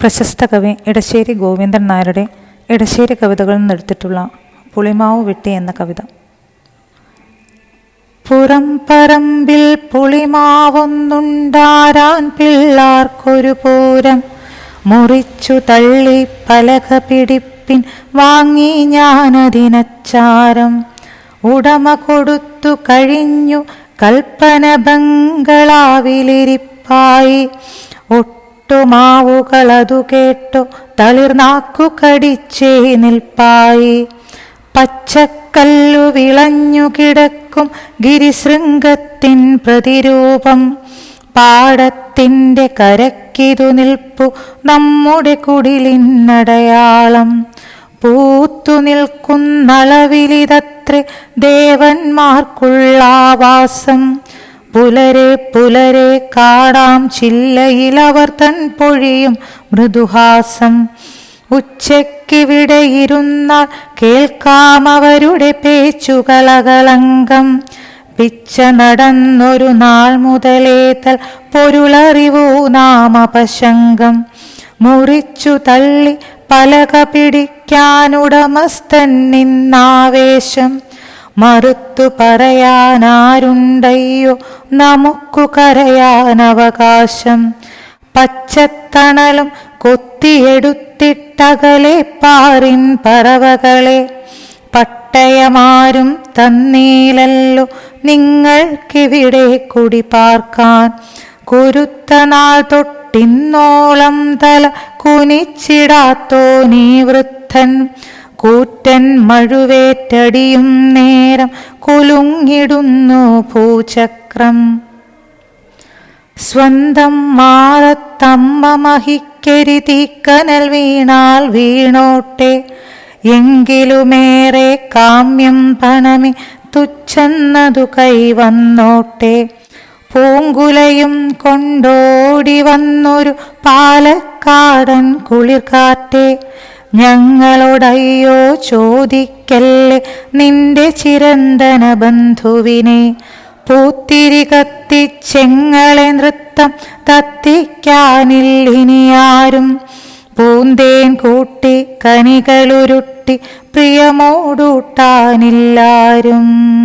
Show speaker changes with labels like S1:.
S1: പ്രശസ്ത കവി ഇടശ്ശേരി ഗോവിന്ദൻ നായരുടെ ഇടശ്ശേരി കവിതകളിൽ നിന്നെടുത്തിട്ടുള്ള പുളിമാവ് വെട്ടി എന്ന കവിത. പുറം പറമ്പിൽ പുളിമാവൊന്നുണ്ടാരാൻ പിള്ളാർക്കൊരു പൂരം. മുറിച്ചു തള്ളി പലക പിടിപ്പിൻ വാങ്ങി ഞാനതിനച്ചാരം. ഉടമ കൊടുത്തു കഴിഞ്ഞു കൽപ്പന ബംഗളാവിലിരിപ്പായി. ഒട്ടുമാവുകളതു കേട്ടു തളിർനാക്കു കടിച്ചേ നിൽപ്പായി. പച്ചക്കല്ലു വിളഞ്ഞു കിടക്കും ഗിരിശൃംഗത്തിൻ പ്രതിരൂപം. പാടത്തിന്റെ കരക്കിതു നിൽപ്പു നമ്മുടെ കുടിലിന്നടയാളം. പൂത്തു നിൽക്കുന്നളവിലിതത്രേ ദേവന്മാർക്കുള്ളാവാസം പുലരെ പുലരെ കാടാം ചില്ലയിൽ അവർ തൻ പൊഴിയും. മൃദുഹാസം ഉച്ചയ്ക്കിവിടെ ഇരുന്നാൽ കേൾക്കാം അവരുടെ പേച്ചുകളകളങ്കം പിച്ച നടന്നൊരു നാൾ മുതലേതൽ പൊരുളറിവു നാമപശങ്കം മുറിച്ചു തള്ളി പലക പിടിക്കാനുടമസ്ഥൻ നിന്നാവേശം. മറുത്തു പറയാനാരുണ്ടയ്യോ? നമുക്കു കരയാനവകാശം. പച്ചത്തണലും കൊത്തിയെടുത്തിട്ടകലെ പാറിൻ പറവകളെ. പട്ടയമാരും തന്നീലല്ലോ നിങ്ങൾക്കിവിടെ കുടി പാർക്കാൻ. കുരുത്ത നാൾ തൊട്ടിന്നോളം തല കുനിച്ചിടാത്തോ നീ വൃദ്ധൻ. കൂറ്റൻ മഴുവേറ്റടിയും നേരം കുലുങ്ങിടുന്നു ഭൂചക്രം. സ്വന്തം മാറത്തമ്മ മഹിക്കരി തീക്കനൽ വീണാൽ വീണോട്ടെ. എങ്കിലുമേറെ കാമ്യം പണമി തുച്ഛന്നതു കൈവന്നോട്ടെ പൂങ്കുലയും കൊണ്ടോടി വന്നൊരു പാലക്കാടൻ കുളിർക്കാറ്റെ ഞങ്ങളോടയ്യോ ചോദിക്കല്ലേ നിന്റെ ചിരന്തന ബന്ധുവിനെ? പൂത്തിരി കത്തിച്ചെങ്ങളെ നൃത്തം തത്തിക്കാനില്ലിനിയാരും. പൂന്തേൻ കൂട്ടി കനികളുരുട്ടി പ്രിയമോടൂട്ടാനില്ലാരും.